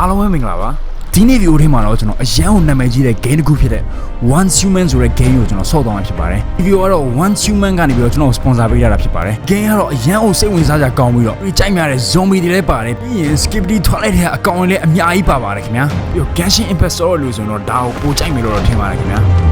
အားလုံးပဲမင်္ဂလာပါဒီနေ့ဗီဒီယိုထဲမှာတော့ကျွန်တော်အရန်ကိုနာမည်ကြီးတဲ့ game တစ်ခုဖြစ်တဲ့ One Human ဆိုတဲ့ game ကိုကျွန်တော်ဆော့သွားမှာဖြစ်ပါတယ်ဒီဗီဒီယိုကတော့ One Human ကနေပြီးတော့ကျွန်တော် sponsor ပေးရတာဖြစ်ပါတယ် game ကတော့အရန်ကိုစိတ်ဝင်စားစရာကောင်းပြီးတော့ဒီကြိုက်များတဲ့ zombie တွေလည်းပါတယ်ပြီးရင် skipity ထွက်လိုက်တဲ့အကောင်တွေလည်းအများကြီးပါပါတယ်ခင်ဗျာပြီးတော့ Genshin Impact ဆော့လို့ဆိုရင်တော့ဒါကိုပိုကြိုက်မယ်လို့တော့ထင်ပါတယ်ခင်ဗျာ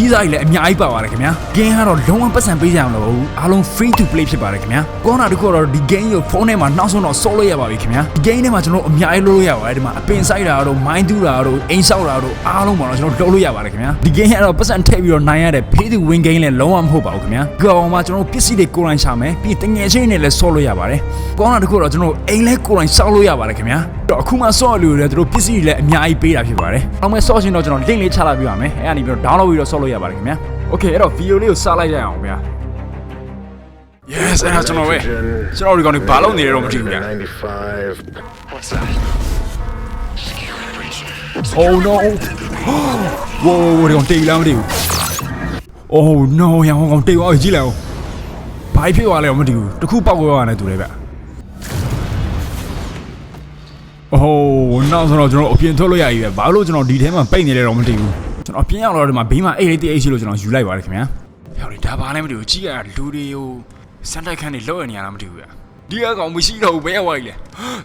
ကြီးစားကြီးလည်းအများကြီးပါပါတယ်ခင်ဗျာ game ကတော့လုံးဝပတ်စံပေးကြအောင်လို့အားလုံး free to play ဖြစ်ပါတယ်ခင်ဗျာကောနာတခုကတော့ဒီ game ကိုဖုန်းထဲမှာနောက်ဆုံးတော့ဆော့လို့ရပါပြီခင်ဗျာဒီ game ထဲမှာကျွန်တော်အများကြီးလုပ်လို့ရပါတယ်ဒီမှာအပင်ဆိုင်တာတို့ mind တူတာတို့အိမ်ဆောက်တာတို့အားလုံးပါတော့ကျွန်တော်လုပ်လို့ရပါတယ်ခင်ဗျာဒီ game ကတော့ပတ်စံထည့်ပြီးတော့နိုင်ရတဲ့ pay to win game လည်းလုံးဝမဟုတ်ပါဘူးခင်ဗျာကောင်မှာကျွန်တော်ပစ္စည်းတွေကိုယ်တိုင်ရှာမယ်ပြီးတငယ်ချင်းတွေလည်းဆော့လို့ရပါတယ်ကောနာတခုကတော့ကျွန်တော်အိမ်လဲကိုယ်တိုင်ဆောက်လို့ရပါတယ်ခင်ဗျာ တော့အခုမှဆော့လို့ရတယ်တို့ပစ္စည်းတွေလည်းအများကြီးပေးတာဖြစ်ပါတယ်အောင်မဲ့ဆော့ရှင်တော့ကျွန်တော် link လေးချလာပြပါမယ်အဲ့ကနေပြီးတော့ download ပြီးတော့ဆော့လို့ရပါတယ်ခင်ဗျာ Okay အဲ့တော့ video လေးကိုစလိုက်ကြရအောင်ဗျာ Yes အဲ့ဒါကျွန်တော်ပဲကျွန်တော်ဒီကောင်တွေဘာလုပ်နေလဲတော့မသိဘူးဗျာ 95. What's that? Oh no Whoa ဒီကောင်တေးလားမသိဘူး Oh no ရအောင်ကောင်တေးသွားကြည့်လိုက်အောင်ဘာဖြစ်သွားလဲတော့မသိဘူးတခုပောက်သွားရတယ်သူလည်းဗျ Oh နောက်ဆိုတော့ကျွန်တော်အပြင်ထွက်လို့ရပြီပဲဘာလို့ကျွန်တော်ဒီထဲမှာပိတ်နေလဲတော့မသိဘူးကျွန်တော်အပြင်ရောက်တော့ဒီမှာဘေးမှာအိတ်လေးတိတ်အိတ်ရှိလို့ကျွန်တော်ယူလိုက်ပါတယ်ခင်ဗျာဟောဒီဒါဘာလဲမသိဘူးကြည့်ရလူတွေကိုစန်တိုက်ခန်းတွေလောက်ရနေရလားမသိဘူးဗျဒီကကောင်မရှိတော့ဘူးဘယ်ရောက်သွားပြီလဲ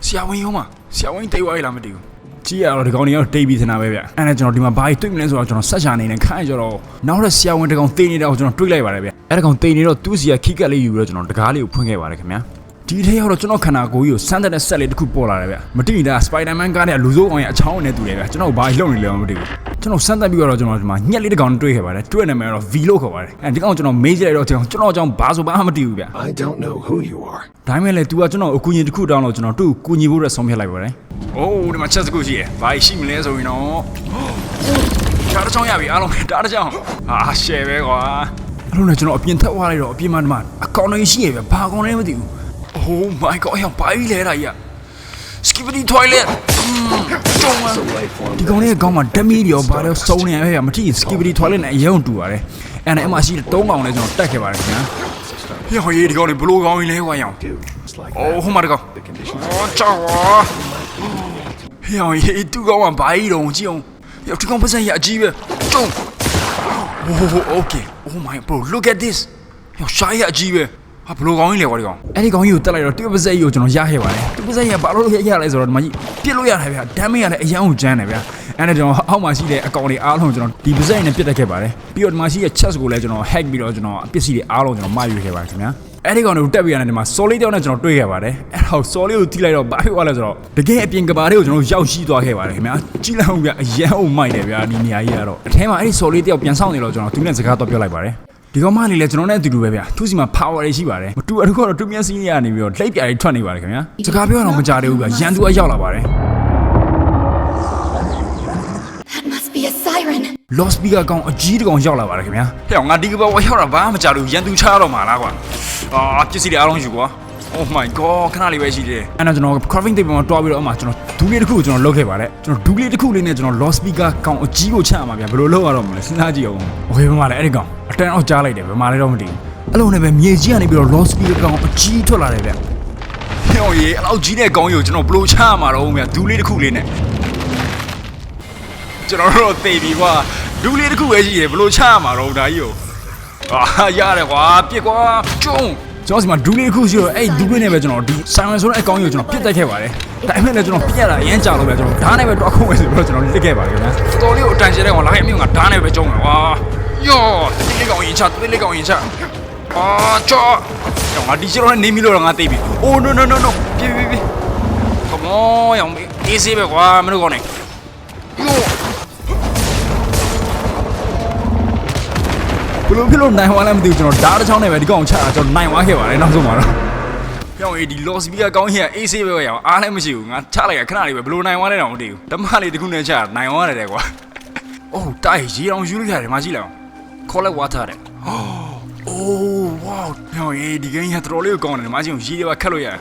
ဆရာဝန်ရုံးမှာဆရာဝန်တိတ်သွားပြီလားမသိဘူးကြည့်ရတော့ဒီကောင်တွေကတော့တိတ်ပြီးသနာပဲဗျအဲ့ဒါကျွန်တော်ဒီမှာဘာကြီးတွေ့မလဲဆိုတော့ကျွန်တော်ဆက်ချာနေနေခိုင်းကြတော့နောက်တော့ဆရာဝန်တကောင်တေးနေတာကိုကျွန်တော်တွေးလိုက်ပါတယ်ဗျအဲ့ဒါကောင်တေးနေတော့သူ့စီကခိကက်လေးယူပြီးတော့ကျွန်တော်တကားလေးကိုဖွင့်ခဲ့ပါတယ်ခင်ဗျာ ဒီထဲရောက်တော့ကျွန်တော်ခန္ဓာကိုယ်ကြီးကိုစမ်းတဲ့ဆက်လေးတစ်ခုပေါ်လာတယ်ဗျမတိတာစပိုင်ဒါမန်ကားနဲ့လူစိုးအောင်ရဲ့အချောင်းနဲ့တူတယ်ဗျကျွန်တော်ဘာလှုပ်နေလဲမသိဘူးကျွန်တော်စမ်းသက်ပြီးတော့ကျွန်တော်ဒီမှာညက်လေးတစ်ကောင်တွေ့ခဲ့ပါတယ်တွေ့နေမယ်တော့ V လို့ခေါ်ပါတယ်အဲဒီကောင်ကျွန်တော်မေးကြည့်လိုက်တော့ကျွန်တော်ကျွန်တော်အကြောင်းဘာဆိုဘာမှမသိဘူးဗျ I don't know who you are. ဒါပေမဲ့လည်း तू ကကျွန်တော်အကူအညီတစ်ခုတောင်းလို့ကျွန်တော်သူ့ကိုကူညီဖို့အတွက်ဆုံးဖြတ်လိုက်ပါတယ်အိုးဒီမှာချက်စကူရှိရယ်ဘာရှိမလဲဆိုရင်တော့ဒါတစ်ချောင်းရပြီအားလုံးဒါတစ်ချောင်းဟာရှယ်ပဲကွာအဲ့လိုနဲ့ကျွန်တော်အပြင်ထက်သွားလိုက်တော့အပြင်မှာဒီမှာအကောင်လေးရှိရပဲဘာကောင်လဲမသိဘူး Oh my god ဟောဘာကြီးလဲဒါကြီး Skibidi toilet ကျုံမဒီကောင်လေးကကောင်းမှာဓမီတွေရောဘာလဲစုံနေရပဲမထီ Skibidi toilet နဲ့အရုံတူပါတယ်အဲ့ဒါအမှရှိတဲ့၃ကောင်လဲကျွန်တော်တက်ခဲ့ပါတယ်ခင်ဗျာဟေ့ဟေးဒီကောင်လေးဘလို့ကောင်းကြီးလဲကွာရောင် It's like အိုးဟိုမှာတကောင် the condition. အော်ချောင်းဟေ့ဟေးတူကောင်ကဘာကြီးတော့ကြည့်အောင်ယောဒီကောင်ပတ်စံရအကြီးပဲကျုံ Oh okay Oh my bro look at this ယောရှားရအကြီးပဲ ဟာဘလို့ကောင်းကြီးလဲကွာဒီကောင်အဲ့ဒီကောင်ကြီးကိုတက်လိုက်တော့တူပါစက်ကြီးကိုကျွန်တော်ရခဲ့ပါတယ်တူပါစက်ကြီးကဘာလို့ရရလဲဆိုတော့ဒီမှာကြီးပြစ်လို့ရတယ်ဗျာဒမ်းမေးရတယ်အရန်ကိုကျန်းတယ်ဗျာအဲ့ဒါကျွန်တော်အောက်မှာရှိတဲ့အကောင်တွေအားလုံးကျွန်တော်ဒီပါစက်နဲ့ပြစ်တက်ခဲ့ပါတယ်ပြီးတော့ဒီမှာရှိတဲ့ chest ကိုလည်းကျွန်တော် hack ပြီးတော့ကျွန်တော်အပစ္စည်းတွေအားလုံးကျွန်တော်မှာယူခဲ့ပါတယ်ခင်ဗျာအဲ့ဒီကောင်တွေကိုတက်ပြီးရတယ်ဒီမှာ solid တောင်းနဲ့ကျွန်တော်တွေ့ခဲ့ပါတယ်အဲ့တော့ solid ကိုတီးလိုက်တော့ဘာဖြစ်သွားလဲဆိုတော့တကယ်အပြင်ကဘာတွေကိုကျွန်တော်ရောက်ရှိသွားခဲ့ပါတယ်ခင်ဗျာကြည့်လိုက်အောင်ဗျအရန်အောင်မိုက်တယ်ဗျာဒီနေရာကြီးကတော့အထဲမှာအဲ့ဒီ solid တယောက်ပြန်ဆောင်နေတော့ကျွန်တော်သူနဲ့စကားတော့ပြောလိုက်ပါတယ် ဒီကောင်မလေးလည်းကျွန်တော်နဲ့အတူတူပဲဗျာသူစီမှာ power တွေရှိပါတယ်မတူအတူကတော့သူမျက်စိနဲ့ကနေပြီးတော့လိပ်ပြာတွေထွက်နေပါတယ်ခင်ဗျာစကားပြောတော့မကြသေးဘူးဗျာရန်သူကရောက်လာပါတယ် That must be a siren. lost speaker ကောင်အကြီးတကောင်ရောက်လာပါတယ်ခင်ဗျာဟဲ့ငါဒီကဘောရောက်တာဘာမှမကြလို့ရန်သူချရတော့မှာလားကွာအာပစ္စည်းတွေအားလုံးယူကွာ Oh my god ခဏလေးပဲရှိသေးတယ်အဲ့တော့ကျွန်တော် craving table မှာတွားပြီးတော့အမှကျွန်တော်ဒူးလေးတစ်ခုကိုကျွန်တော်လုတ်ခဲ့ပါတယ်ကျွန်တော်ဒူးလေးတစ်ခုလေးနဲ့ကျွန်တော် lost speaker ကောင်အကြီးကိုချရမှာဗျာဘယ်လိုလုပ်ရတော့မလဲစဉ်းစားကြည့်အောင် Okay ဘယ်မှာလဲအဲ့ဒီကောင်အတန်းအောင်ကြားလိုက်တယ်ဘယ်မှာလဲတော့မသိဘူးအဲ့လိုနဲ့ပဲမြေကြီးကနေပြီးတော့ lost speaker ကောင်အကြီးထွက်လာတယ်ဗျဟဲ့ရေအဲ့လောက်ကြီးတဲ့ကောင်ကြီးကိုကျွန်တော်ဘယ်လိုချရမှာတော့ဗျာဒူးလေးတစ်ခုလေးနဲ့ကျွန်တော်တို့သိပြီကွာဒူးလေးတစ်ခုပဲရှိတယ်ဘယ်လိုချရမှာတော့ဒါကြီးကိုအာရတယ်ကွာပြစ်ကွာကျုံ ကျွန်တော်စီမှာဒူးလေးတစ်ခုရှိတော့အဲ့ဒူးလေးနဲ့ပဲကျွန်တော်ဒီဆိုင်ဝင်ဆိုတဲ့အကောင်ကြီးကိုကျွန်တော်ပြစ်တက်ခဲ့ပါတယ်ဒါပေမဲ့လည်းကျွန်တော်ပြက်တာအရင်ကြာလို့ပဲကျွန်တော်ဓာတ်နဲ့ပဲတွားခုံးမယ်ဆိုတော့ကျွန်တော်လစ်ခဲ့ပါတယ်ခင်ဗျာတော်လေးကိုအတန်ကျဲတဲ့ကောင်လာခဲ့အမြုံကဓာတ်နဲ့ပဲကျုံတယ်ကွာယောတိလေးကောင်ရင်ချတိလေးကောင်ရင်ချအာချောတော့ငါဒီချေတော့နေမီလို့တော့ငါသိပြီ Oh no no no no ပြေးပြေးပြေး Come on ရောင်အေးစေးပဲကွာမင်းတို့ကောင်နေယော ဘလို့ဖြစ်လို့နိုင်သွားလဲမသိဘူးကျွန်တော်ဓာတ်တစ်ချောင်းနဲ့ပဲဒီကောင်ချတာကျွန်တော်နိုင်သွားခဲ့ပါတယ်နောက်ဆုံးမှာတော့ပြောင်းအေးဒီ loss speaker ကောင်းကြီးက AC ပဲရအောင်အားလည်းမရှိဘူးငါချလိုက်ရခဏလေးပဲဘလို့နိုင်သွားလဲတော့မသိဘူးဓမ္မလေးတစ်ခုနဲ့ချတာနိုင်သွားတယ်တဲ့ကွာအိုးတိုက်ရေအောင်ယူလို့ရတယ်မကြည့်လိုက်အောင် collect water တဲ့အိုးဝေါပြောင်းအေးဒီကိန်းကတော်တော်လေးကိုကောင်းတယ်မကြည့်အောင်ရေတွေပါခတ်လို့ရတယ်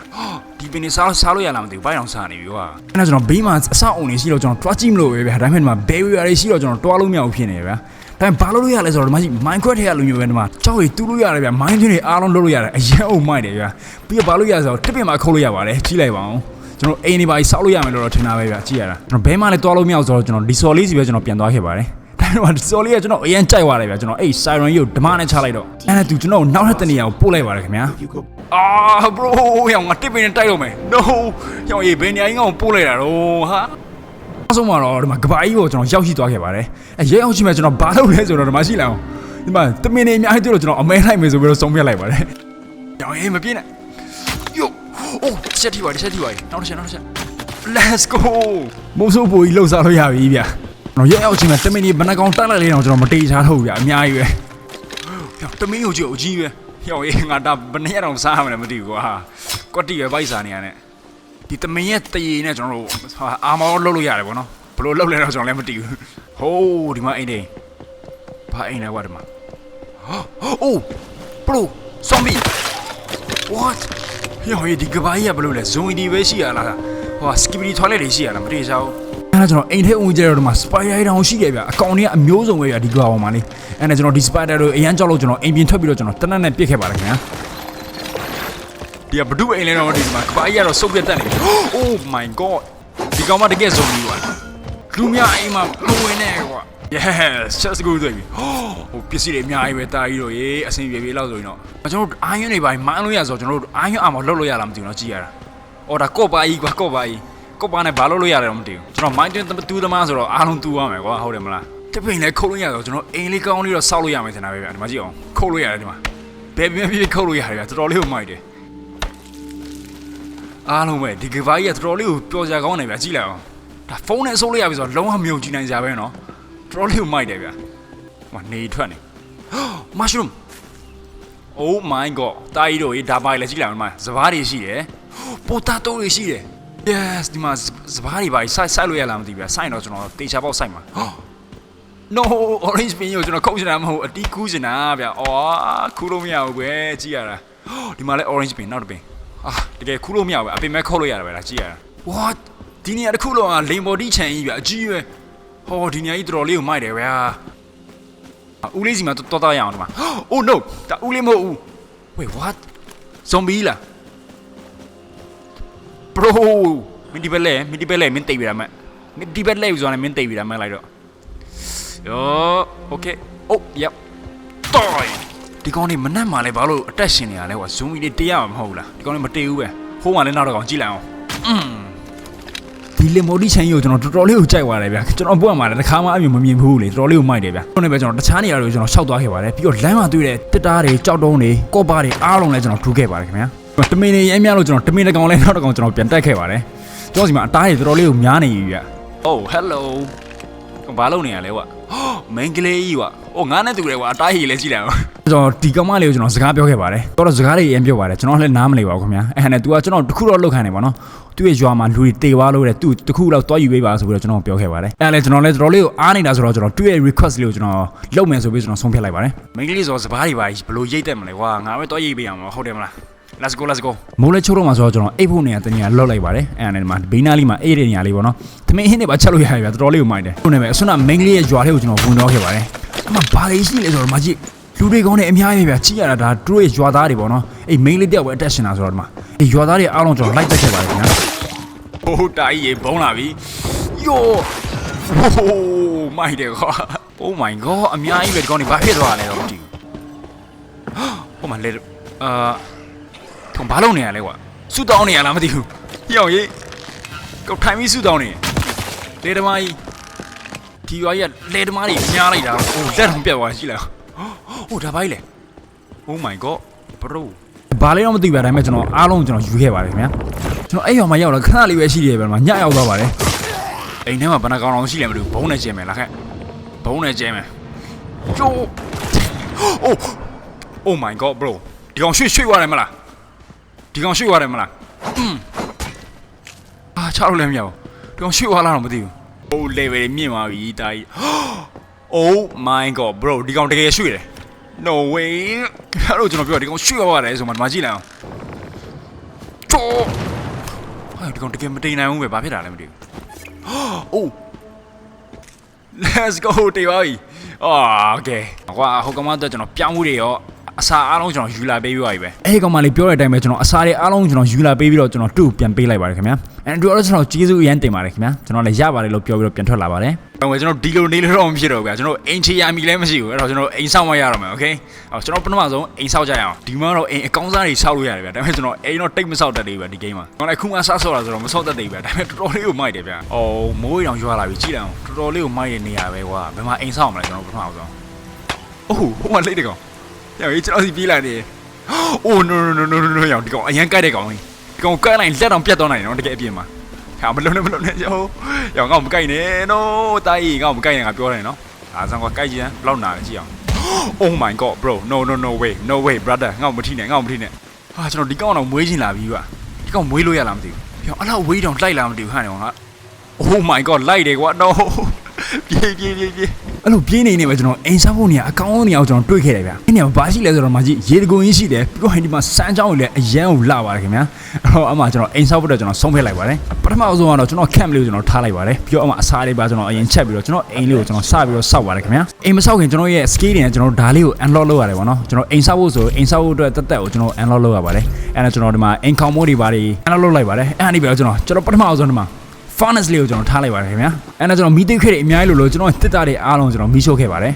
ဒီပင်နေစားစားလို့ရလားမသိဘူးဘိုင်းအောင်စားနေပြီကွာအဲ့ဒါကျွန်တော်ဘေးမှာအဆောက်အုံနေရှိတော့ကျွန်တော်တွားကြည့်မလို့ပဲဗျာဒါပေမဲ့ဒီမှာ barrier တွေရှိတော့ကျွန်တော်တွားလို့မရဘူးဖြစ်နေတယ်ဗျာ ဒါပေမဲ့ဘာလို့လို့ရလဲဆိုတော့ဒီမှာကြီး Minecraft ထဲကလူမျိုးပဲဒီမှာကြောက်ရီတူးလို့ရတယ်ဗျ mine တွေအားလုံးလုပ်လို့ရတယ်အရင်အုံမိုက်တယ်ဗျပြီးတော့ဘာလို့ရလဲဆိုတော့တစ်ပင်မှာခုတ်လို့ရပါတယ်ကြီးလိုက်ပါအောင်ကျွန်တော်အိမ်နေပါကြီးစောက်လို့ရမယ်လို့တော့ထင်တာပဲဗျကြည့်ရတာကျွန်တော်ဘဲမှလည်းတွားလို့မရအောင်ဆိုတော့ကျွန်တော်ဒီစော်လေးစီပဲကျွန်တော်ပြန်သွားခဲ့ပါတယ်ဒါပေမဲ့ဒီစော်လေးကကျွန်တော်အရင်ကြိုက်သွားတယ်ဗျကျွန်တော်အဲ့ siren ကြီးကိုဓမ္မနဲ့ချလိုက်တော့အဲ့ဒါသူကျွန်တော်ကိုနောက်ထပ်တနေရာကိုပို့လိုက်ပါတယ်ခင်ဗျာ You go အာ bro ရောင်ငါတစ်ပင်နဲ့တိုက်တော့မယ် no ရောင်ရေးဘယ်နေရာကြီးကောင်ပို့လိုက်တာတော့ဟာ အဆုံးမှာတော့ဒီမှာကဘာကြီးကိုကျွန်တော်ရောက်ရှိသွားခဲ့ပါတယ်အဲရဲအောင်ရှိမှကျွန်တော်ဘာလုပ်လဲဆိုတော့ဒီမှာရှိလာအောင်ဒီမှာတမင်နေအများကြီးတွေ့လို့ကျွန်တော်အမဲလိုက်မယ်ဆိုပြီးတော့ဆုံးဖြတ်လိုက်ပါတယ်ရောင်ရေးမပြင်းနဲ့ယိုအိုးချက်ထိပါချက်ထိပါနောက်တစ်ချက်နောက်တစ်ချက် let's go မိုးဆိုးပူကြီးလှုပ်ရှားလို့ရပြီဗျကျွန်တော်ရဲအောင်ရှိမှတမင်နေဘယ်နှကောင်တက်လိုက်လဲတော့ကျွန်တော်မတေချာထုတ်ဘူးဗျအများကြီးပဲဟောတမင်းကိုကြည့်အကြီးပဲဟောရေးငါဒါဘယ်နှစ်ရက်တော့စားမှလည်းမသိဘူးကွာကွက်တီပဲပိုက်စားနေရတဲ့ ဒီတမင်းရဲ့တရေနဲ့ကျွန်တော်တို့ဟာအာမောလှုပ်လို့ရတယ်ဗောနော်ဘယ်လိုလှုပ်လဲတော့ကျွန်တော်လည်းမသိဘူးဟိုးဒီမှာအိမ်နေဘာအိမ်လဲကွာဒီမှာအိုးပရိုဇွန်ဘီ what ဟောရေးဒီကဘာကြီးကဘယ်လိုလဲဇွန်ဒီပဲရှိရလားဟိုစကီပီထွားလက်တွေရှိရလားမသိချောင်းအဲ့ဒါကျွန်တော်အိမ်ထဲဝင်ကြတော့ဒီမှာ spider တောင်ရှိခဲ့ဗျအကောင်တွေကအမျိုးစုံပဲဗျဒီကွာအောင်ပါလေအဲ့ဒါကျွန်တော်ဒီ spider တို့အရန်ကြောက်လို့ကျွန်တော်အိမ်ပြင်ထွက်ပြီးတော့ကျွန်တော်တနက်နဲ့ပြစ်ခဲ့ပါတယ်ခင်ဗျာ ဒီကဘဒုအိမ်လဲတော့ဒီမှာကဘာကြီးကတော့စုပ်ပြတ်တက်နေပြီ oh my god ဒီကောင်မတကယ်ဇွန်ဘီကွာလူများအိမ်မှာမဝင်နဲ့ကွာ yes just go တွေ့ပြီဟိုပစ္စည်းတွေအများကြီးပဲတာကြီးတော့ရေအဆင်ပြေပြေလောက်ဆိုရင်တော့ကျွန်တော်တို့အာယွန်းတွေပါမန်းလို့ရဆိုတော့ကျွန်တော်တို့အာယွန်းအာမလှုပ်လို့ရလားမသိဘူးเนาะကြည့်ရတာအော်ဒါကော့ပါကြီးကွာကော့ပါကြီးကော့ပါနဲ့ဘာလို့လို့ရတယ်တော့မသိဘူးကျွန်တော်မိုင်းတွင်တူးသမားဆိုတော့အားလုံးတူးရမယ်ကွာဟုတ်တယ်မလားတပိန်လည်းခုတ်လို့ရတော့ကျွန်တော်အိမ်လေးကောင်းလေးတော့စောက်လို့ရမယ်ထင်တာပဲဗျဒီမှာကြည့်အောင်ခုတ်လို့ရတယ်ဒီမှာဘယ်ပြင်းပြင်းခုတ်လို့ရတယ်ဗျတော်တော်လေးကိုမိုက်တယ် အားလုံးပဲဒီကဘာကြီးကတော်တော်လေးကိုပျော်စရာကောင်းတယ်ဗျာကြည့်လိုက်အောင်ဒါဖုန်းနဲ့ဆိုးလိုက်ရပြီဆိုတော့လုံးဝမြုံကြည့်နိုင်စရာပဲနော်တော်တော်လေးကိုမိုက်တယ်ဗျာဟိုနေထွက်နေမရှ်ရူမ် Oh my god တာကြီးတို့ရေဒါပါလေကြည့်လိုက်အောင်မစပားတွေရှိတယ်ပိုတာတိုးတွေရှိတယ် Yes ဒီမှာစပားတွေပါဆိုက်ဆိုက်လို့ရလားမသိဘူးဗျာဆိုက်တော့ကျွန်တော်တေချာပေါက်ဆိုက်မှာ No orange pin ကိုကျွန်တော်ခုတ်ချင်တာမဟုတ်အတီးကူးချင်တာဗျာအော်ကူးလို့မရဘူးပဲကြည့်ရတာဒီမှာလဲ orange pin နောက်တစ်ပင် အာတကယ်ခူးလို့မရဘူးအပင်မဲ့ခုတ်လို့ရတာပဲလားကြည့်ရတာ what ဒီနေရာတစ်ခုလုံးကလိန်ဘော်တီချန်ကြီးပြအကြီးပဲဟောဒီနေရာကြီးတော်တော်လေးကိုမိုက်တယ်ဗျာဦးလေးစီမှာတော်တော်ရအောင်ဒီမှာ oh no ဒါဦးလေးမဟုတ်ဘူး wait what zombie လား bro မင်းဒီဘက်လဲမင်းဒီဘက်လဲမင်းတိတ်ပြတာမဲ့မင်းဒီဘက်လဲယူဆိုတာမင်းတိတ်ပြတာမဲ့လိုက်တော့ yo okay oh yep die ဒီကောင်နေမနှက်မှလည်းဘာလို့အတက်ရှင်နေရလဲကွာဇူမီလေးတေးရမှာမဟုတ်လားဒီကောင်နေမတေးဘူးပဲဟိုးမှလည်းနောက်တော့ကောင်ကြည့်လိုက်အောင်อืมဒီလီမိုဒီချန်ကြီးကိုကျွန်တော်တော်တော်လေးကိုကြိုက်သွားတယ်ဗျာကျွန်တော်ဘွက်မှာလည်းတစ်ခါမှအမြင်မမြင်ဘူးလေတော်တော်လေးကိုမိုက်တယ်ဗျာခုနကပဲကျွန်တော်တခြားနေရာတွေကိုကျွန်တော်ရှောက်သွားခဲ့ပါတယ်ပြီးတော့လမ်းမှာတွေ့တဲ့တစ်တားတွေကြောက်တုံးတွေကော့ပါတွေအားလုံးလည်းကျွန်တော်ထူးခဲ့ပါတယ်ခင်ဗျာတမင်နေရဲများလို့ကျွန်တော်တမင်တစ်ကောင်လည်းနောက်တစ်ကောင်ကျွန်တော်ပြန်တက်ခဲ့ပါတယ်ကျွန်တော်စီမှာအတားတွေတော်တော်လေးကိုများနေပြီဗျာ Oh hello ဘာလုပ်နေရလဲကွာမင်းကလေးကြီးကွာအိုငါနဲ့တူတယ်ကွာအတားကြီးလည်းကြည့်လိုက်အောင်ကျွန်တော်ဒီကမလေးကိုကျွန်တော်စကားပြောခဲ့ပါတယ်တော်တော်စကားတွေအရင်ပြောပါတယ်ကျွန်တော်လည်းနားမလည်ပါဘူးခင်ဗျာအဲ့ဟန်နဲ့ तू ကကျွန်တော်တခုတော့လောက်ခံနေပါတော့သူ့ရဲ့ရွာမှာလူတွေတေသွားလို့တဲ့သူတခုလောက်တွားယူပေးပါဆိုပြီးတော့ကျွန်တော်ပြောခဲ့ပါတယ်အဲ့ဒါလည်းကျွန်တော်လည်းတော်တော်လေးကိုအားနေတာဆိုတော့ကျွန်တော်သူ့ရဲ့ request လေးကိုကျွန်တော်လုပ်မယ်ဆိုပြီးကျွန်တော်ဆုံးဖြတ်လိုက်ပါတယ်မင်းကလေးဆိုစပားတွေပါဘလို့ရိတ်တက်မလဲကွာငါပဲတွားရိတ်ပေးအောင်ဟုတ်တယ်မလား let's go let's go မိုးလဲချိုးတော့မှာဆိုတော့ကျွန်တော်အိတ်ဖို့နေရတနေရလောက်လိုက်ပါတယ်အဲ့ဒါနဲ့ဒီမှာဘေးနားလေးမှာအေးတဲ့နေရာလေးပေါ့နော်သမင်းဟင်းတွေပါချက်လို့ရရဗျာတော်တော်လေးကိုမိုက်တယ်ဟုတ်နေပဲအစွမ်းကမိန်းကလေးရဲ့ဂျွာလေးကိုကျွန်တော်ဝင်တော့ခဲ့ပါတယ်အမဘာလေးရှိလဲဆိုတော့မကြည့်လူတွေကောင်းနေအများကြီးပဲဗျာကြည့်ရတာဒါသူတို့ရဲ့ဂျွာသားတွေပေါ့နော်အဲ့မိန်းကလေးတယောက်ပဲအတက်ရှင်တာဆိုတော့ဒီမှာအဲ့ဂျွာသားတွေအားလုံးကျွန်တော်လိုက်တက်ခဲ့ပါတယ်ခင်ဗျာဟိုတာကြီးရေဘုံလာပြီယိုဟိုးမိုက်တယ်ကွာ Oh my god အများကြီးပဲဒီကောင်းနေဘာဖြစ်သွားလဲတော့မသိဘူးဟိုမှာလေအာ ထုံဘာလုပ်နေရလဲကွာဆူတောင်းနေရလားမသိဘူးဟိအောင်ရေးကောက်ထိုင်ပြီးဆူတောင်းနေလေဓမာကြီးဒီရွာကြီးကလေဓမာကြီးညားလိုက်တာဟိုလက်ထုံပြတ်သွားရှိလားဟိုဒါပါကြီးလေ Oh my god bro ဘာလဲတော့မသိပါဒါပေမဲ့ကျွန်တော်အားလုံးကျွန်တော်ယူခဲ့ပါတယ်ခင်ဗျာကျွန်တော်အဲ့ရွာမှာရောက်လာခဏလေးပဲရှိသေးတယ်ဗျာညရောက်သွားပါတယ်အိမ်ထဲမှာဘယ်နှကောင်အောင်ရှိလဲမသိဘူးဘုံနဲ့ကျဲမယ်လားခက်ဘုံနဲ့ကျဲမယ်ကျိုး Oh Oh my god bro ဒီကောင်ရွှေ့ရွှေ့သွားတယ်မလား ဒီကောင်ရှိသွားတယ်မလားအာချလို့လည်းမရဘူးဒီကောင်ရှိသွားလားတော့မသိဘူးဟို level မြင့်သွားပြီတာကြီး Oh my god bro ဒီကောင်တကယ်ရှိတယ် No way အဲ့လိုကျွန်တော်ပြောဒီကောင်ရှိသွားတယ်ဆိုမှဒီမှာကြည့်လိုက်အောင်ချောဟာဒီကောင်တကယ်မတိမ်နိုင်ဘူးပဲဘာဖြစ်တာလဲမသိဘူး။ Oh Let's go တေးပါပြီ။ Oh okay ကွာဟိုကောင်မတော့ကျွန်တော်ပြောင်းမှုတွေရော အစာအားလုံးကျွန်တော်ယူလာပေးပြီးပါပြီပဲအဲ့ဒီကောင်မလေးပြောတဲ့အတိုင်းပဲကျွန်တော်အစာတွေအားလုံးကျွန်တော်ယူလာပေးပြီးတော့ကျွန်တော်သူ့ကိုပြန်ပေးလိုက်ပါတယ်ခင်ဗျာအဲ့တူတော့ကျွန်တော်ကျေးဇူးအရန်တင်ပါတယ်ခင်ဗျာကျွန်တော်လည်းရပါတယ်လို့ပြောပြီးတော့ပြန်ထွက်လာပါတယ်ဟုတ်ကဲ့ကျွန်တော်ဒီလိုနေလို့တော့မဖြစ်တော့ဘူးဗျာကျွန်တော်အိမ်ချီယာမီလည်းမရှိဘူးအဲ့တော့ကျွန်တော်အိမ်ဆောက်မရတော့မယ်โอเคအော်ကျွန်တော်ပထမဆုံးအိမ်ဆောက်ကြရအောင်ဒီမှာတော့အိမ်အကောင်းစားတွေဆောက်လို့ရတယ်ဗျာဒါပေမဲ့ကျွန်တော်အိမ်တော့တိတ်မဆောက်တတ်သေးဘူးဗျာဒီဂိမ်းမှာကျွန်တော်လည်းခုမှဆောက်ဆောက်တာဆိုတော့မဆောက်တတ်သေးဘူးဗျာဒါပေမဲ့တော်တော်လေးကိုမိုက်တယ်ဗျာအော်မိုးရောင်ရွာလာပြီကြည့်လိုက်အောင်တော်တော်လေးကိုမိုက်တဲ့နေရာပဲကွာဘယ်မှာအိမ်ဆောက်မလဲကျွန်တော်ပထမဆုံး အိုးဟိုမှာလိတ်တကောင်။ ယောကျွန်တော်စီပြေးလာနေ။အိုး no no no no no ယောဒီကောင်အရန်ကြိုက်တဲ့ကောင်ကြီး။ဒီကောင်ကြိုက်လိုက်လက်တောင်ပြတ်သွားနိုင်တယ်နော်တကယ်အပြင်မှာ။ဟာမလုံးနဲ့မလုံးနဲ့ယောယောငါ့ကိုမကြိုက်နဲ့နော်တာကြီးငါ့ကိုမကြိုက်နဲ့ငါပြောတယ်နော်။အားစမ်းကွာကြိုက်ကြည့်ဟမ်ဘယ်လောက်နာလဲကြည့်အောင်။ Oh my god bro no no no way no way brother ငါ့ကိုမထိနဲ့ငါ့ကိုမထိနဲ့။ဟာကျွန်တော်ဒီကောင်တော့မွေးချင်လာပြီကွာ။ဒီကောင်မွေးလို့ရလားမသိဘူး။ယောအဲ့လောက်ဝေးတောင်လိုက်လာမသိဘူးဟာနေကောင်က။ Oh my god လိုက်တယ်ကွာ no ပြေးပြေးပြေးပြေးအဲ့လိုပြေးနေနေပဲကျွန်တော်အိမ်စားဖို့နေရအကောင်းဆုံးနေရာကိုကျွန်တော်တွေ့ခဲ့တယ်ဗျာအဲ့နေရာမှာဘာရှိလဲဆိုတော့မကြီးရေတကုံကြီးရှိတယ်ပြီးတော့ဟိုဒီမှာစမ်းချောင်းကြီးလည်းအရန်ကိုလာပါတယ်ခင်ဗျာအဲ့တော့အမှကျွန်တော်အိမ်စားဖို့တော့ကျွန်တော်ဆုံးဖြတ်လိုက်ပါတယ်ပထမအဆုံးကတော့ကျွန်တော် camp လေးကိုကျွန်တော်ထားလိုက်ပါတယ်ပြီးတော့အမှအစားလေးပါကျွန်တော်အရင်ချက်ပြီးတော့ကျွန်တော်အိမ်လေးကိုကျွန်တော်စပြီးတော့စောက်ပါတယ်ခင်ဗျာအိမ်မစောက်ခင်ကျွန်တော်ရဲ့ skill တွေနဲ့ကျွန်တော်ဓာလေးကို unlock လုပ်ရတယ်ပေါ့နော်ကျွန်တော်အိမ်စားဖို့ဆိုအိမ်စားဖို့အတွက်တက်တက်ကိုကျွန်တော် unlock လုပ်ရပါတယ်အဲ့ဒါကျွန်တော်ဒီမှာ income mode တွေပါတွေ unlock လုပ်လိုက်ပါတယ်အဲ့ဒါနေပြီးတော့ကျွန်တော်ကျွန်တော်ပထမအဆုံးဒီမှာ furnace လေးကိုကျွန်တော်ထားလိုက်ပါတယ်ခင်ဗျာအဲ့ဒါကျွန်တော်မီးသိပ်ခဲ့တဲ့အများကြီးလို့လို့ကျွန်တော်တစ်တာတွေအားလုံးကျွန်တော်မီးရှို့ခဲ့ပါတယ်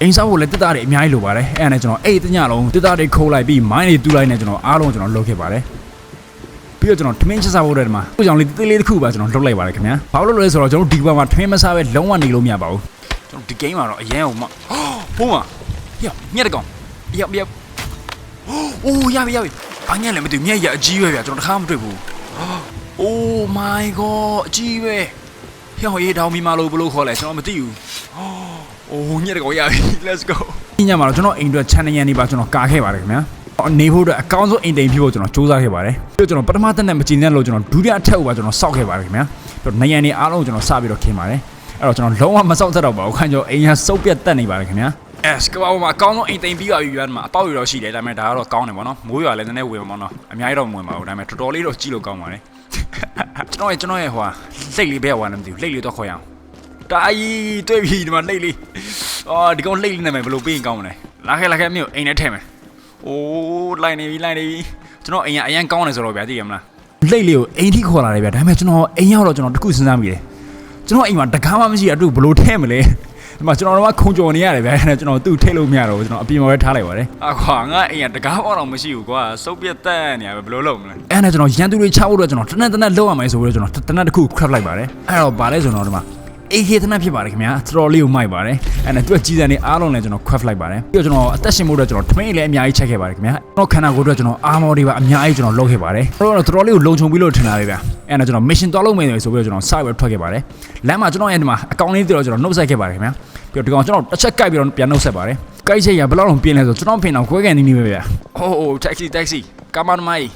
အိမ်ဆောက်ဖို့လည်းတစ်တာတွေအများကြီးလိုပါတယ်အဲ့ဒါနဲ့ကျွန်တော်အိတ်တညလုံးတစ်တာတွေခိုးလိုက်ပြီးမိုင်းတွေတူးလိုက်နဲ့ကျွန်တော်အားလုံးကျွန်တော်လုပ်ခဲ့ပါတယ်ပြီးတော့ကျွန်တော်ထမင်းချက်စားဖို့တဲ့ဒီမှာကိုကြောင့်လေးတေးလေးတစ်ခုပါကျွန်တော်လုပ်လိုက်ပါတယ်ခင်ဗျာဘာလို့လဲဆိုတော့ကျွန်တော်ဒီဘက်မှာထမင်းမစားပဲလုံးဝနေလို့မရပါဘူးကျွန်တော်ဒီ game မှာတော့အရင်ကမှဟိုးမှာဟေ့ညက်တကောင်ရရအိုးရပြီရပြီဘာညက်လဲမသိဘူးမျက်ရအကြီးပဲဗျာကျွန်တော်တခါမှမတွေ့ဘူး Oh my god အကြီးပဲဟျောရေးတောင်မီမာလို့ဘလို့ခေါ်လဲကျွန်တော်မသိဘူး။ Oh ညက်တကောရပြီ Let's go ။ညမှာတော့ကျွန်တော်အိမ်အတွက် channel ရန်နေပါကျွန်တော်ကာခဲ့ပါတယ်ခင်ဗျာ။နေဖို့အတွက်အကောင်းဆုံးအိမ်တိမ်ဖြစ်ဖို့ကျွန်တော်စူးစမ်းခဲ့ပါတယ်။ပြီးတော့ကျွန်တော်ပထမတက်နဲ့မကြည်နဲ့လို့ကျွန်တော်ဒုတိယအထက်ကိုပါကျွန်တော်စောက်ခဲ့ပါတယ်ခင်ဗျာ။ပြီးတော့နေရန်နေအားလုံးကျွန်တော်စပြီးတော့ခင်းပါတယ်။အဲ့တော့ကျွန်တော်လုံးဝမစောက်သက်တော့ပါဘူး။ခန့်ကျော်အိမ်ရစုပ်ပြတ်တက်နေပါတယ်ခင်ဗျာ။ yes ကဘာမှာအကောင်းဆုံးအိမ်တိမ်ပြီးပါပြီဗျာဒီမှာအပေါက်ရတော့ရှိတယ်ဒါပေမဲ့ဒါကတော့ကောင်းတယ်ပေါ့နော်။မိုးရွာလည်းနည်းနည်းဝင်ပါတော့။အများကြီးတော့မဝင်ပါဘူးဒါပေမဲ့တော်တော်လေးတော့ကြည့်လို့ကောင်းပါတယ်။ကျွန်တော်ရဲ့ကျွန်တော်ရဲ့ဟိုဟာလှိတ်လေးပဲဟိုဟာလည်းမသိဘူးလှိတ်လေးတော့ခေါ်ရအောင်တာကြီးတွေ့ပြီဒီမှာလှိတ်လေးအော်ဒီကောင်လှိတ်လေးနာမည်ဘယ်လိုပေးရင်ကောင်းမလဲလာခဲ့လာခဲ့မြို့အိမ်ထဲထည့်မယ်အိုးလိုက်နေပြီလိုက်နေပြီကျွန်တော်အိမ်ကအရန်ကောင်းတယ်ဆိုတော့ဗျာသိရမလားလှိတ်လေးကိုအိမ်ထိခေါ်လာတယ်ဗျာဒါပေမဲ့ကျွန်တော်အိမ်ရောက်တော့ကျွန်တော်တခုစဉ်းစားမိတယ်ကျွန်တော်အိမ်မှာတကားမှမရှိအတူဘယ်လိုထည့်မလဲ ဒီမှာကျွန်တော်တို့ကခုံကြော်နေရတယ်ဗျာအဲ့ဒါကျွန်တော်သူ့ထိတ်လို့မရတော့ဘူးကျွန်တော်အပြင်မှာပဲထားလိုက်ပါတယ်အခွာငါအိမ်ကတကားပေါတော့မရှိဘူးကွာစုပ်ပြတ်တက်နေရပဲဘယ်လိုလုပ်မလဲအဲ့ဒါကျွန်တော်ရန်သူတွေချဖို့တော့ကျွန်တော်တနက်တနက်လောက်ရမယ်ဆိုပြီးတော့ကျွန်တော်တနက်တစ်ခု craft လိုက်ပါတယ်အဲ့တော့ဗာလဲဆိုတော့ဒီမှာ AK တနက်ဖြစ်ပါတယ်ခင်ဗျာတော်တော်လေးကိုမိုက်ပါတယ်အဲ့ဒါသူကကြီးစံနေအားလုံးလည်းကျွန်တော် craft လိုက်ပါတယ်ပြီးတော့ကျွန်တော်အသက်ရှင်ဖို့အတွက်ကျွန်တော်ထမင်းလည်းအများကြီးချက်ခဲ့ပါတယ်ခင်ဗျာကျွန်တော်ခန္ဓာကိုယ်အတွက်ကျွန်တော် armor တွေပါအများကြီးကျွန်တော်လုပ်ခဲ့ပါတယ်အဲ့တော့တော်တော်လေးကိုလုံခြုံပြီးလို့ထင်တာပဲဗျာအဲ့ဒါကျွန်တော် mission သွားလုပ်မယ်ဆိုပြီးတော့ကျွန်တော်စပြီးထွက်ခဲ့ပါတယ်လမ်းမှာကျွန်တော်ရဲ့ဒီမှာအကောင့်လေးတွေတော့ကျွန်တော်နှုတ်ဆက်ခဲ့ပါတယ်ခင်ဗျာပြီးတော့ဒီကောင်ကျွန်တော်တစ်ချက်ကိုက်ပြီးတော့ပြန်နှုတ်ဆက်ပါတယ်ကိုက်ချက်ရဘယ်လောက်လုံးပြင်းလဲဆိုကျွန်တော်ဖင်အောင်ခွဲကန်နေနေပဲဗျာအိုးအိုး taxi taxi ကာမန်မိုင်း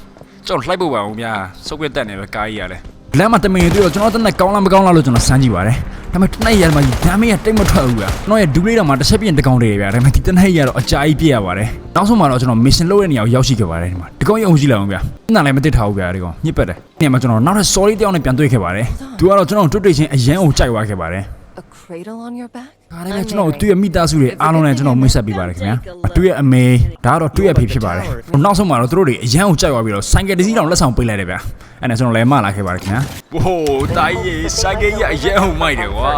ကျွန်တော်လှိုက်ဖို့ပါအောင်ဗျာစုပ်ပြတ်တက်နေပဲကားကြီးရလဲ လမ်းမှာတမင်တွေ့တော့ကျွန်တော်တက်နဲ့ကောင်းလားမကောင်းလားလို့ကျွန်တော်စမ်းကြည့်ပါတယ်ဒါပေမဲ့တနက်ရမှာဓာမေးကတိတ်မထွက်ဘူးဗျာကျွန်တော်ရဲ့ဒူးလေးတော့မှတစ်ချက်ပြင်းတကောင်တွေဗျာဒါပေမဲ့ဒီတနက်ရတော့အကြာကြီးပြည့်ရပါတယ်နောက်ဆုံးမှာတော့ကျွန်တော် mission လုပ်တဲ့နေရာကိုရောက်ရှိခဲ့ပါတယ်ဒီမှာဒီကောင်ရုံကြည့်လိုက်အောင်ဗျာနားလည်းမသိထားဘူးဗျာဒီကောင်ညစ်ပတ်တယ်ဒီမှာကျွန်တော်နောက်ထပ် sorry တယောက်နဲ့ပြန်တွေ့ခဲ့ပါတယ်သူကတော့ကျွန်တော်တွေ့တွေ့ချင်းအရန်ကိုကြိုက်သွားခဲ့ပါတယ် A cradle on your back? ဒါလည်းပဲကျွန်တော်တွေ့ရမိသားစုတွေအားလုံးနဲ့ကျွန်တော်မိတ်ဆက်ပေးပါတယ်ခင်ဗျာတွေ့ရအမေဒါကတော့တွေ့ရဖေဖြစ်ပါတယ်နောက်ဆုံးမှာတော့သူတို့တွေအရန်ကိုကြိုက်သွားပြီးတော့ဆိုင်ကယ်တစ်စီးတောင်လက်ဆောင်ပေးလိုက်တယ်ဗျာအဲ့ဒါကျွန်တော်လည်းမလာခဲ့ပါတယ်ခင်ဗျာဟိုးတိုင်းရေးဆိုင်ကယ်ကြီးအရန်ဟိုမိုက်တယ်ကွာ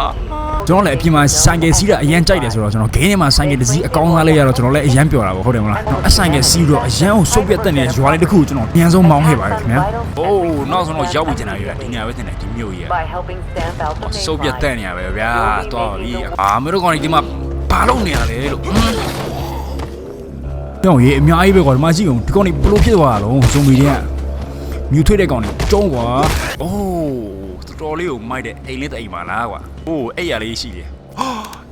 ကျွန်တော်လည်းအပြင်မှာဆိုင်ကယ်စီးတာအရန်ကြိုက်တယ်ဆိုတော့ကျွန်တော်ဂိမ်းထဲမှာဆိုင်ကယ်တစ်စီးအကောင်းစားလေးရတော့ကျွန်တော်လည်းအရန်ပျော်တာပေါ့ဟုတ်တယ်မလားအဆိုင်ကယ်စီးတော့အရန်ကိုစုပ်ပြတ်တက်နေတဲ့ရွာလေးတစ်ခုကိုကျွန်တော်အမြန်ဆုံးမောင်းခဲ့ပါတယ်ခင်ဗျာဟိုးနောက်ဆုံးတော့ရောက်ပြီကျင်တာကြီးဒီနေရာပဲတင်တယ်ဒီမြို့ကြီးက by helping stand out the main စုပ်ပြတ် line. တက်နေရပဲဗျာတော်ပြီအာမင်းတို့ကောင်ကြီးဒီမှာဘာလုပ်နေရလဲလို့ကြောင်ရေးအများကြီးပဲကွာဒီမှာကြည့်အောင်ဒီကောင်ကြီးဘလို့ဖြစ်သွားတာလုံးဇုံမီတွေကမြူထွေးတဲ့ကောင်ကြီးကျုံးကွာအိုးတော်တော်လေးကိုမိုက်တဲ့အိမ်လေးတအိမ်ပါလားကွာအိုးအဲ့ရလေးရှိတယ်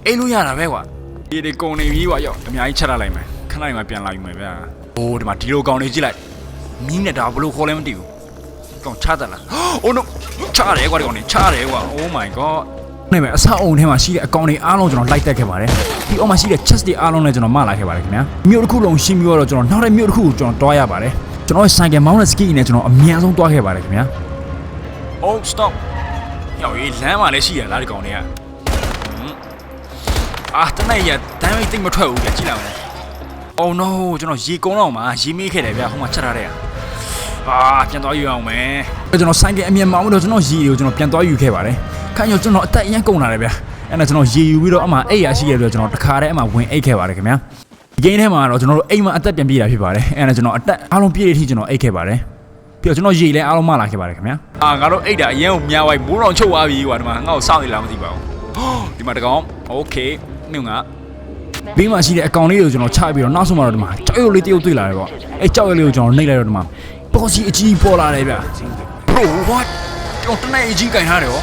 အိမ်လို့ရတာပဲကွာဒီဒီကုံနေပြီကွာရောက်အများကြီးချက်လိုက်မယ်ခဏလေးမှပြန်လာယူမယ်ဗျာအိုးဒီမှာဒီလိုကောင်တွေကြည့်လိုက်မင်းနဲ့ဒါဘလို့ခေါ်လဲမသိဘူးကောင်ချတယ်လားအိုး no ချတယ်ကွာဒီကောင်နေချတယ်ကွာ oh my god နေမယ်အဆောက်အုံထဲမှာရှိတဲ့အကောင်တွေအားလုံးကျွန်တော်လိုက်တက်ခဲ့ပါတယ်ဒီအောက်မှာရှိတဲ့ chest တွေအားလုံးလည်းကျွန်တော်မလာခဲ့ပါတယ်ခင်ဗျာမြို့တစ်ခုလုံးရှင်းပြီးတော့ကျွန်တော်နောက်တဲ့မြို့တစ်ခုကိုကျွန်တော်တွားရပါတယ်ကျွန်တော်ဆိုင်ကယ်မောင်းတဲ့ ski နဲ့ကျွန်တော်အများဆုံးတွားခဲ့ပါတယ်ခင်ဗျာ oh stop ရောက်ရေးလမ်းမှာလည်းရှိရလားဒီကောင်တွေကအာတနေ့ရဒမ်းမိတ်တိတ်မထွက်ဘူးဗျကြည့်လိုက်အောင် Oh no ကျွန်တော်ရေကုန်းတော့မှာရေမေးခဲ့တယ်ဗျဟိုမှာချက်ထားတဲ့အာပြန်သွားယူအောင်မယ်ကျွန်တော်ဆိုင်ကအမြင်မောင်းတော့ကျွန်တော်ရေကိုကျွန်တော်ပြန်သွားယူခဲ့ပါတယ် ခိုင်းရောကျွန်တော်အသက်အရင်ကုန်လာတယ်ဗျအဲ့ဒါကျွန်တော်ရေယူပြီးတော့အမှအိတ်ရရှိရပြီးတော့ကျွန်တော်တခါတည်းအမှဝင်အိတ်ခဲ့ပါတယ်ခင်ဗျာဒီဂိမ်းထဲမှာတော့ကျွန်တော်တို့အိမ်မှာအသက်ပြန်ပြေးတာဖြစ်ပါတယ်အဲ့ဒါကျွန်တော်အသက်အားလုံးပြည့်တဲ့အထိကျွန်တော်အိတ်ခဲ့ပါတယ်ပြီးတော့ကျွန်တော်ရေလည်းအားလုံးမလာခဲ့ပါတယ်ခင်ဗျာအာငါတို့အိတ်တာအရင်ကိုမြားဝိုင်းမိုးတော်ချုပ်သွားပြီကွာဒီမှာငါ့ကိုစောင့်နေလားမသိပါဘူးဒီမှာတကောင်โอเคနှုတ်ငါ ဘေးမှာရှိတဲ့အကောင်လေးကိုကျွန်တော်ချပြီးတော့နောက်ဆုံးမှတော့ဒီမှာကြောက်ရွံ့လေးတရုပ်တွေ့လာတယ်ပေါ့အဲကြောက်ရွံ့လေးကိုကျွန်တော်နှိပ်လိုက်တော့ဒီမှာပေါ်စီအကြီးပေါ်လာတယ်ဗျ Bro what ကျွန်တော်တနေ့အကြီးကင်ထားတယ်ဟော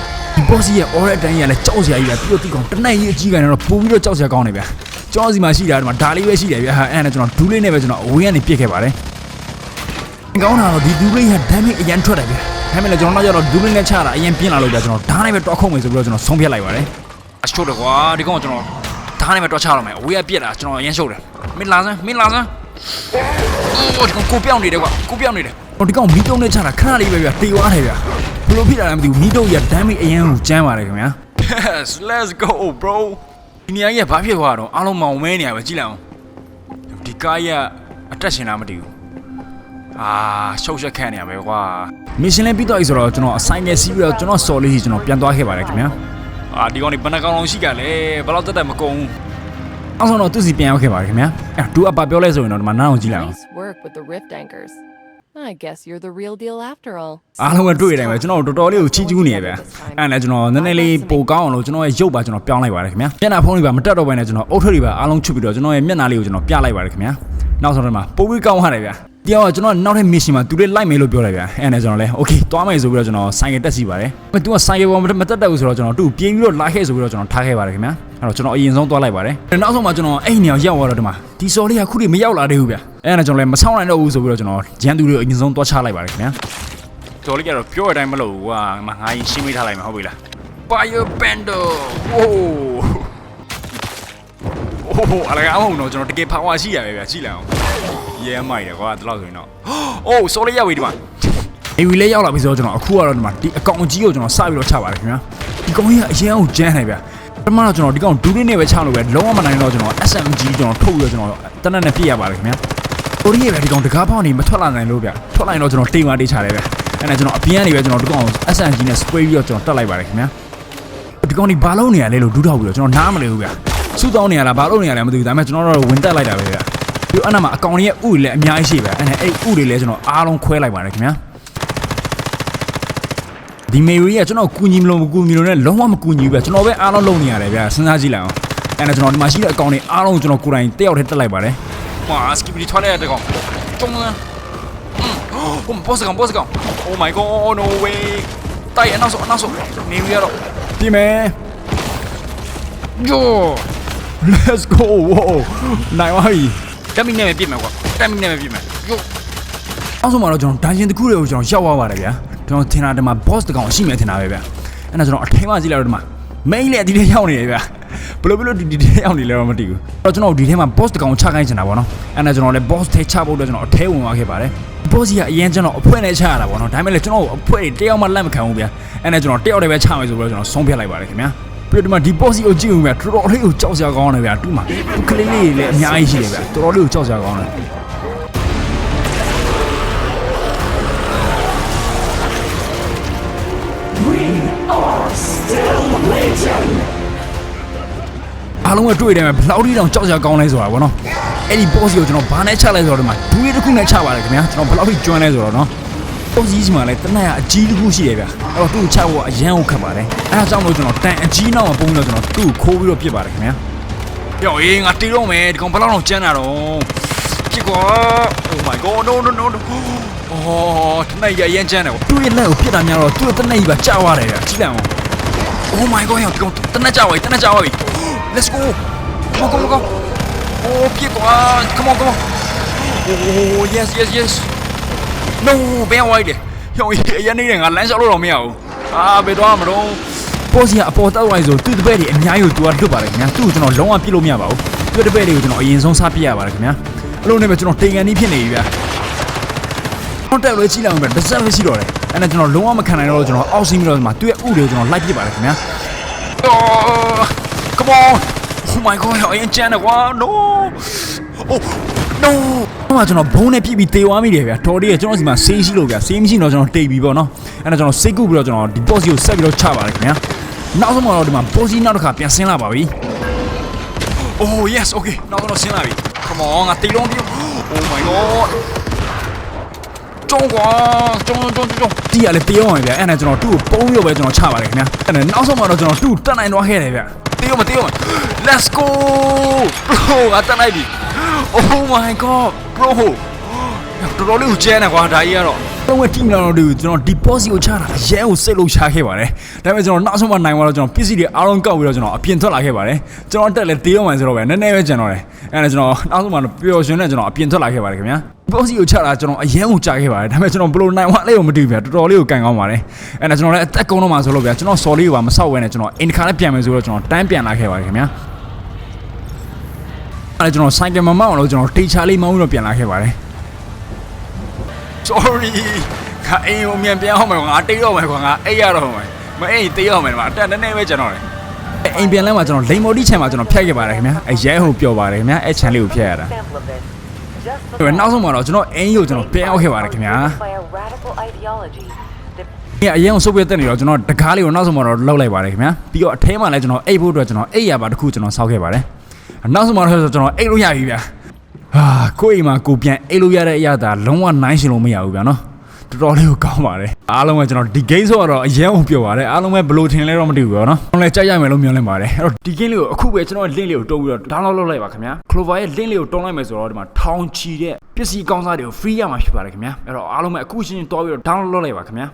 ဒီပေါ်စီရဲ့ aura အတိုင်းရလဲကြောက်စရာကြီးပဲပြီးတော့ဒီကောင်တနေ့ကြီးအကြီးကင်တော့ပို့ပြီးတော့ကြောက်စရာကောင်းတယ်ဗျကျွန်တော်စီမှာရှိတာဒီမှာဒါလေးပဲရှိတယ်ဗျဟာအဲ့ဒါနဲ့ကျွန်တော်ဒူးလေးနဲ့ပဲကျွန်တော်အဝေးကနေပြစ်ခဲ့ပါတယ်ကောင်းတာတော့ဒီဒူးလေးက damage အရင်ထွက်တယ်ဗျဒါပေမဲ့လည်းကျွန်တော်နောက်ကျတော့ဒူးလေးနဲ့ချတာအရင်ပြင်းလာလို့ဗျကျွန်တော်ဓာတ်နဲ့ပဲတွားခုံမယ်ဆိုပြီးတော့ကျွန်တော်ဆုံးဖြတ်လိုက်ပါတယ်အချို့တော့ကွာဒီကောင်ကကျွန်တော်ဓာတ်နဲ့ပဲတွားချတော့မယ်အဝေးကပြက်လာကျွန်တော်အရင်ရှုပ်တယ်မင်းလာစမ်းမင်းလာစမ်းအိုးဒီကောင်ကိုပြောင်းနေတယ်ကွာကိုပြောင်းနေတယ်ဟိုဒီကောင်မီးတုံးနဲ့ချတာခဏလေးပဲဗျတေသွားတယ်ဗျ ဘယ်လိုဖြစ်လာလဲမသိဘူးမီးတုံးရဒမ်းမီအရင်ကိုကျမ်းပါတယ်ခင်ဗျာ Yes let's go bro ဒီနေရာကြီးကဘာဖြစ်သွားတော့အားလုံးမောင်မဲနေရပဲကြည့်လိုက်အောင်ဒီကားကြီးကအတက်ရှင်လားမသိဘူးအာရှုပ်ရက်ခန့်နေရပဲကွာမစ်ရှင်လည်းပြီးတော့ပြီဆိုတော့ကျွန်တော်အဆိုင်ငယ်စီးပြီးတော့ကျွန်တော်စော်လေးကြီးကျွန်တော်ပြန်သွားခဲ့ပါတယ်ခင်ဗျာအာဒီကောင်นี่ဘယ်နှကောင်လုံးရှိကြလဲဘယ်တော့တက်တက်မကုန်ဘူးအောင်ဆုံးတော့သူစီပြန်ရောက်ခဲ့ပါတယ်ခင်ဗျာအဲဒူအပ်ပါပြောလဲဆိုရင်တော့ဒီမှာနားအောင်ကြည့်လိုက်အောင် Nice work with the rift anchors. I guess you're the real deal after all. အားလုံးကတွေ့တယ်ပဲကျွန်တော်တို့တော်တော်လေးကိုချီးကျူးနေရဗျအဲ့ဒါနဲ့ကျွန်တော်နည်းနည်းလေးပိုကောင်းအောင်လို့ကျွန်တော်ရဲ့ရုပ်ပါကျွန်တော်ပြောင်းလိုက်ပါတယ်ခင်ဗျာမျက်နှာဖုံးလေးပါမတက်တော့ဘဲနဲ့ကျွန်တော်အုတ်ထွက်လေးပါအားလုံးချုပ်ပြီးတော့ကျွန်တော်ရဲ့မျက်နှာလေးကိုကျွန်တော်ပြလိုက်ပါတယ်ခင်ဗျာနောက်ဆုံးတော့မှာပိုပြီးကောင်းသွားတယ်ဗျာ တရားကကျွန်တော်နောက်ထပ် mission မှာသူလေးလိုက်မယ်လို့ပြောတယ်ဗျအဲ့ဒါနဲ့ကျွန်တော်လဲ okay သွားမယ်ဆိုပြီးတော့ကျွန်တော်ဆိုင်ကတက်စီပါတယ်မသူကဆိုင်ကပေါ်မတက်တက်ဘူးဆိုတော့ကျွန်တော်သူ့ပြေးပြီးတော့လာခဲ့ဆိုပြီးတော့ကျွန်တော်ထားခဲ့ပါတယ်ခင်ဗျာအဲ့တော့ကျွန်တော်အရင်ဆုံးသွားလိုက်ပါတယ်နောက်ဆုံးမှာကျွန်တော်အဲ့နေရာရောက်သွားတော့ဒီမှာဒီစော်လေးကခုထိမရောက်လာသေးဘူးဗျအဲ့ဒါနဲ့ကျွန်တော်လဲမဆောင်နိုင်တော့ဘူးဆိုပြီးတော့ကျွန်တော်ရန်သူတွေကိုအရင်ဆုံးသွားချလိုက်ပါတယ်ခင်ဗျာ တော်လေးကတော့ပြောတဲ့အတိုင်းမလို့ကွာငါငါရင်ရှင်းမိထားလိုက်မှာဟုတ်ပြီလား Fire Bando โอ้โอ้အလကားမဟုတ်တော့ကျွန်တော်တကယ် power ရှိရပဲဗျကြည့်လိုက်အောင် ရဲမိုက်တယ်ကွာဒီလောက်ဆိုရင်တော့အိုး sorry ရောက်ပြီဒီမှာအေဝီလေးရောက်လာပြီဆိုတော့ကျွန်တော်အခုကတော့ဒီမှာဒီအကောင်ကြီးကိုကျွန်တော်စပြီးတော့ချပါတယ်ခင်ဗျာဒီကောင်ကြီးကအရင်အောင်ကျန်းနေဗျပထမတော့ကျွန်တော်ဒီကောင်ဒူးလေးနဲ့ပဲချလို့ပဲလုံးဝမနိုင်တော့ကျွန်တော် SMG ကျွန်တော်ထုတ်ပြီးတော့ကျွန်တော်တနက်နဲ့ပြည့်ရပါတယ်ခင်ဗျာကိုရီးယားပဲဒီကောင်တကားပေါက်နေမထွက်လာနိုင်လို့ဗျထွက်လာရင်တော့ကျွန်တော်တိမ်ပါတိတ်ချတယ်ဗျအဲ့ဒါကျွန်တော်အပြင်းကနေပဲကျွန်တော်ဒီကောင် SNG နဲ့ spray ပြီးတော့ကျွန်တော်တက်လိုက်ပါတယ်ခင်ဗျာဒီကောင်ဒီဘာလုံးနေရလဲလို့ဒူးထောက်ပြီးတော့ကျွန်တော်နားမလဲဘူးဗျစူတောင်းနေရလားဘာလုံးနေရလဲမသိဘူးဒါပေမဲ့ကျွန်တော်တော့ဝင်တက်လိုက်တာပဲဗျ ပြီးတော့အဲ့နာမှာအကောင်တွေရဲ့ဥတွေလည်းအများကြီးရှိပဲအဲ့နဲ့အဲ့ဥတွေလည်းကျွန်တော်အားလုံးခွဲလိုက်ပါတယ်ခင်ဗျာဒီမေရီကကျွန်တော်ကူညီမလို့မကူညီလို့နဲ့လုံးဝမကူညီဘူးပဲကျွန်တော်ပဲအားလုံးလုံနေရတယ်ဗျာစဉ်းစားကြည့်လိုက်အောင်အဲ့ဒါကျွန်တော်ဒီမှာရှိတဲ့အကောင်တွေအားလုံးကျွန်တော်ကိုယ်တိုင်တက်ရောက်ထဲတက်လိုက်ပါတယ်ဟာစကီပီထွက်နေတဲ့ကောင်ကျုံးလားဟိုဘောစကောင်ဘောစကောင် Oh my god no way တိုက်အနောက်ဆုံးအနောက်ဆုံးနေရတော့ပြင်းမယ် Yo let's go wow နိုင်ပါပြီ တက်မီနဲ့ပဲပြစ်မယ်ကွာ။တက်မီနဲ့ပဲပြစ်မယ်။ Yo အောင်ဆုံးမှာတော့ကျွန်တော်ဒန်ဂျင်တစ်ခုတွေကိုကျွန်တော်ရောက်သွားပါတယ်ဗျာ။ကျွန်တော်ထင်တာဒီမှာ boss တကောင်ရှိမယ်ထင်တာပဲဗျာ။အဲ့ဒါကျွန်တော်အထင်မှကြည့်လိုက်တော့ဒီမှာ main လေဒီထဲရောက်နေတယ်ဗျာ။ဘယ်လိုဘယ်လိုဒီဒီထဲရောက်နေလဲတော့မသိဘူး။အဲ့တော့ကျွန်တော်ဒီထဲမှာ boss တကောင်ချခိုင်းချင်တာပေါ့နော်။အဲ့ဒါကျွန်တော်လည်း boss ထဲချဖို့အတွက်ကျွန်တော်အထဲဝင်သွားခဲ့ပါတယ်။ boss ကြီးကအရင်ကျွန်တော်အဖွဲနဲ့ချရတာပေါ့နော်။ဒါပေမဲ့လည်းကျွန်တော်အဖွဲတယောက်မှလက်မခံဘူးဗျာ။အဲ့ဒါကျွန်တော်တယောက်တည်းပဲချမယ်ဆိုပြီးတော့ကျွန်တော်ဆုံးဖြတ်လိုက်ပါတယ်ခင်ဗျာ။ ပြီးတော့ဒီမှာဒီ boss ကြီးကိုကြည့်ဦးဗျာတော်တော်လေးကိုကြောက်စရာကောင်းတယ်ဗျာတူးမှာသူကလေးလေးတွေလည်းအများကြီးရှိတယ်ဗျာတော်တော်လေးကိုကြောက်စရာကောင်းတယ်အားလုံးကတွေ့တယ်မယ်ဘယ်လောက်ထိတောင်ကြောက်စရာကောင်းလဲဆိုတာဗောနော်အဲ့ဒီ boss ကိုကျွန်တော်ဘာနဲ့ချလိုက်ဆိုတော့ဒီမှာဒူးရတစ်ခုနဲ့ချပါတယ်ခင်ဗျာကျွန်တော်ဘယ်လောက်ထိကျွမ်းလဲဆိုတော့နော် boss ကြီးစီမှာလည်းတနက်ကအကြီးတစ်ခုရှိတယ်ဗျအဲ့တော့သူ့ကိုချဖို့အရန်ကိုခက်ပါတယ်အဲ့ဒါကြောင့်လို့ကျွန်တော်တန်အကြီးနောက်မှာပုံပြီးတော့ကျွန်တော်သူ့ကိုခိုးပြီးတော့ပြစ်ပါတယ်ခင်ဗျာပြောအေးငါတီးတော့မယ်ဒီကောင်ဘယ်လောက်တော့ကျန်းတာတော့ဖြစ်ကွာ Oh my god no no no no အော်တနက်ရရန်ကျန်းတယ်သူ့ရဲ့လက်ကိုပြစ်တာများတော့သူ့ရဲ့တနက်ကြီးပါကြာသွားတယ်ဗျကြည့်လိုက်အောင် Oh my god ရောတနက်ကြွားပြီတနက်ကြွားပြီ Let's go Come on come on come on Oh ပြစ်ကွာ Come on come on Oh yes yes yes No ဘယ်ဝိုင်းတယ်ဟိုရနေတယ်ငါလမ်းလျှောက်လို့တော့မရဘူးအာဘယ်တော့မတော့ပေါ်စီကအပေါ်တောက်လိုက်ဆိုသူ့တပည့်တွေအများကြီးကိုသူကလွတ်ပါတယ်ခင်ဗျာသူ့ကိုကျွန်တော်လုံးဝပြစ်လို့မရပါဘူးသူ့တပည့်တွေကိုကျွန်တော်အရင်ဆုံးစားပြစ်ရပါတယ်ခင်ဗျာအဲ့လိုနဲ့ပဲကျွန်တော်တိမ်ကန်ကြီးဖြစ်နေပြီဗျာတော့တက်လို့ကြည့်လိုက်အောင်ပဲတစ်စက်ပဲရှိတော့တယ်အဲ့ဒါကျွန်တော်လုံးဝမခံနိုင်တော့ကျွန်တော်အောက်စီးပြီးတော့ဒီမှာသူ့ရဲ့ဥတွေကိုကျွန်တော်လိုက်ပစ်ပါတယ်ခင်ဗျာ Oh, come on! Oh my god ဟောအရင်ကျန်တယ်ကွာ no oh no ဟိုမှာကျွန်တော်ဘုံနဲ့ပြစ်ပြီးတေသွားမိတယ်ဗျာတော်တည်းကကျွန်တော်စီမှာဆေးရှိလို့ဗျာဆေးမရှိတော့ကျွန်တော်တိတ်ပြီးပေါ့နော်အဲ့ဒါကျွန်တော်စိတ်ကူပြီးတော့ကျွန်တော်ဒီ boss ကိုဆက်ပြီးတော့ချပါတယ်ခင်ဗျာနောက်ဆုံးမှာတော့ဒီမှာ boss နောက်တစ်ခါပြန်ဆင်းလာပါပြီ Oh yes okay နောက်တော့ဆင်းလာပြီ come on ငါတေလုံးပြေ oh my god ကျုံးကွာကျုံးကျုံးကျုံးတီးရလေတေးအောင်ဗျာအဲ့ဒါကျွန်တော်သူ့ကိုပုံးရုပ်ပဲကျွန်တော်ချပါတယ်ခင်ဗျာအဲ့ဒါနောက်ဆုံးမှာတော့ကျွန်တော်သူ့တက်နိုင်တော့ခဲ့တယ်ဗျာတေးအောင်မတေးအောင် let's go bro ငါတက်နိုင်ပြီ oh my god bro တော်တော်လေးကိုကျဲနေကွာဒါကြီးကတော့တော့ဝက် team လောက်တော့ကျွန်တော် deposit ကိုချတာအရန်ကိုစိတ်လို့ချခဲ့ပါတယ်ဒါပေမဲ့ကျွန်တော်နောက်ဆုံးမှနိုင်သွားတော့ကျွန်တော်ပစ္စည်းတွေအားလုံးကောက်ပြီးတော့ကျွန်တော်အပြင်ထွက်လာခဲ့ပါတယ်ကျွန်တော်တက်လဲတေးအောင်မှဆိုတော့ပဲနည်းနည်းပဲကျန်တော့တယ်အဲ့ဒါကျွန်တော်နောက်ဆုံးမှပျော်ရွှင်နဲ့ကျွန်တော်အပြင်ထွက်လာခဲ့ပါတယ်ခင်ဗျာ deposit ကိုချတာကျွန်တော်အရန်ကိုကြာခဲ့ပါတယ်ဒါပေမဲ့ကျွန်တော်ဘယ်လိုနိုင်သွားလဲကိုမသိဘူးဗျာတော်တော်လေးကိုကန်ကောင်းပါတယ်အဲ့ဒါကျွန်တော်လည်းအသက်ကုန်တော့မှဆိုလို့ဗျာကျွန်တော် solid ကိုပါမဆောက်ဝဲနဲ့ကျွန်တော်အင်တခါနဲ့ပြန်မယ်ဆိုတော့ကျွန်တော်တန်းပြန်လာခဲ့ပါတယ်ခင်ဗျာ အဲ့ဒါကျွန်တော်ဆိုင်ကမမောင်းလို့ကျွန်တော်တေချာလေးမောင်းပြီးတော့ပြန်လာခဲ့ပါတယ် sorry ခါအိမ်ကိုမြန်ပြန်အောင်မယ်ကွာငါတိတ်တော့မယ်ကွာငါအိတ်ရတော့မယ်မအိတ်တေးအောင်မယ်ဒီမှာအတက်နည်းနည်းပဲကျွန်တော်လေအိမ်ပြန်လဲမှာကျွန်တော်လိန်မော်ဒီချန်မှာကျွန်တော်ဖြတ်ခဲ့ပါတယ်ခင်ဗျာအဲရဲဟိုပျော်ပါတယ်ခင်ဗျာအဲချန်လေးကိုဖြတ်ရတာ sample of this. Just ဒါပေမဲ့နောက်ဆုံးမှာတော့ကျွန်တော်အိမ်ကိုကျွန်တော်ပြန်အောင်ခဲ့ပါတယ်ခင်ဗျာ by a radical ideology. that အဲအရင်ကစုပ်ပြတ်တက်နေတော့ကျွန်တော်တကားလေးကိုနောက်ဆုံးမှာတော့လောက်လိုက်ပါတယ်ခင်ဗျာပြီးတော့အထဲမှာလည်းကျွန်တော်အိတ်ဖို့အတွက်ကျွန်တော်အိတ်ရပါတစ်ခုကျွန်တော်စောက်ခဲ့ပါတယ် နောက်ဆုံးမှာတော့ကျွန်တော်အိတ်လို့ရပြီဗျာဟာကိုယ့်အိမ်မှာကိုပြန်အိတ်လို့ရတဲ့အရာဒါလုံးဝနိုင်ရှင်လို့မရဘူးဗျာနော်တော်တော်လေးကိုကောင်းပါတယ်အားလုံးကကျွန်တော်ဒီ game ဆိုတော့အရင်ကပြောပါတယ်အားလုံးပဲဘယ်လိုထင်လဲတော့မသိဘူးပေါ့နော်ကျွန်တော်လည်းကြိုက်ရမယ်လို့မျှော်လင့်ပါတယ်အဲ့တော့ဒီ game လေးကိုအခုပဲကျွန်တော် link လေးကိုတုံးပြီးတော့ download လုပ်လိုက်ပါခင်ဗျာ Clover ရဲ့ link လေးကိုတုံးလိုက်မယ်ဆိုတော့ဒီမှာထောင်ချီတဲ့ပစ္စည်းကောင်းစားတွေကို free ရမှာဖြစ်ပါတယ်ခင်ဗျာအဲ့တော့အားလုံးပဲအခုချင်းချင်းတွားပြီးတော့ download လုပ်လိုက်ပါခင်ဗျာ